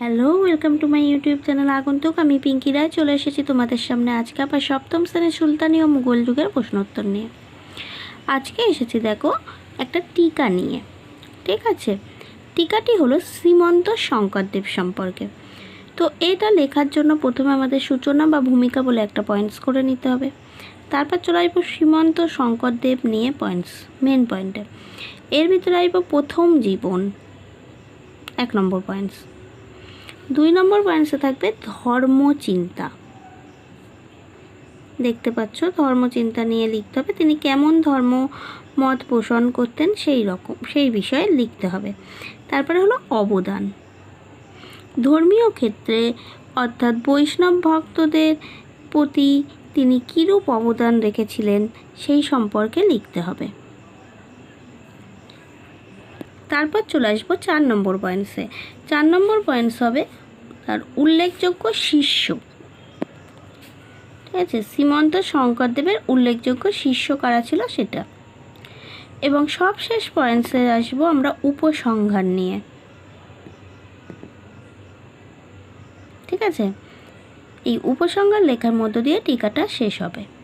Hello welcome to my YouTube channel আগন্তুক আমি পিঙ্কি রায় চলে এসেছি তোমাদের সামনে আজকে আবার সপ্তম শ্রেণির সুলতানি ও মুঘল যুগের প্রশ্নোত্তর নিয়ে। আজকে এসেছি, দেখো, একটা টিকা নিয়ে, ঠিক আছে? টিকাটি হলো শ্রীমন্ত শঙ্করদেব সম্পর্কে। তো এটা লেখার জন্য প্রথমে আমাদের সূচনা বা ভূমিকা বলে একটা পয়েন্টস করে নিতে হবে। তারপর চলে আসব শ্রীমন্ত শঙ্করদেব নিয়ে পয়েন্টস মেন পয়েন্টে এর ভিতরে আসব প্রথম জীবন, এক নম্বর পয়েন্টস দুই নম্বর পয়েন্টসে থাকবে ধর্মচিন্তা। দেখতে পাচ্ছ, ধর্মচিন্তা নিয়ে লিখতে হবে। তিনি কেমন ধর্ম মত পোষণ করতেন সেই রকম, সেই বিষয়ে লিখতে হবে। তারপরে হলো অবদান। ধর্মীয় ক্ষেত্রে অর্থাৎ বৈষ্ণব ভক্তদের প্রতি তিনি কীরূপ অবদান রেখেছিলেন সেই সম্পর্কে লিখতে হবে। তারপর চলে আসব চার নম্বর পয়েন্টসে চার নম্বর পয়েন্টস হবে তার উল্লেখযোগ্য শিষ্য ঠিক আছে? শ্রীমন্ত শঙ্করদেবের উল্লেখযোগ্য শিষ্য কারা ছিল? সেটা। এবং সবশেষ পয়েন্টসে আসব আমরা উপসংহার নিয়ে। ঠিক আছে? এই উপসংহার লেখার মধ্য দিয়ে টিকাটা শেষ হবে।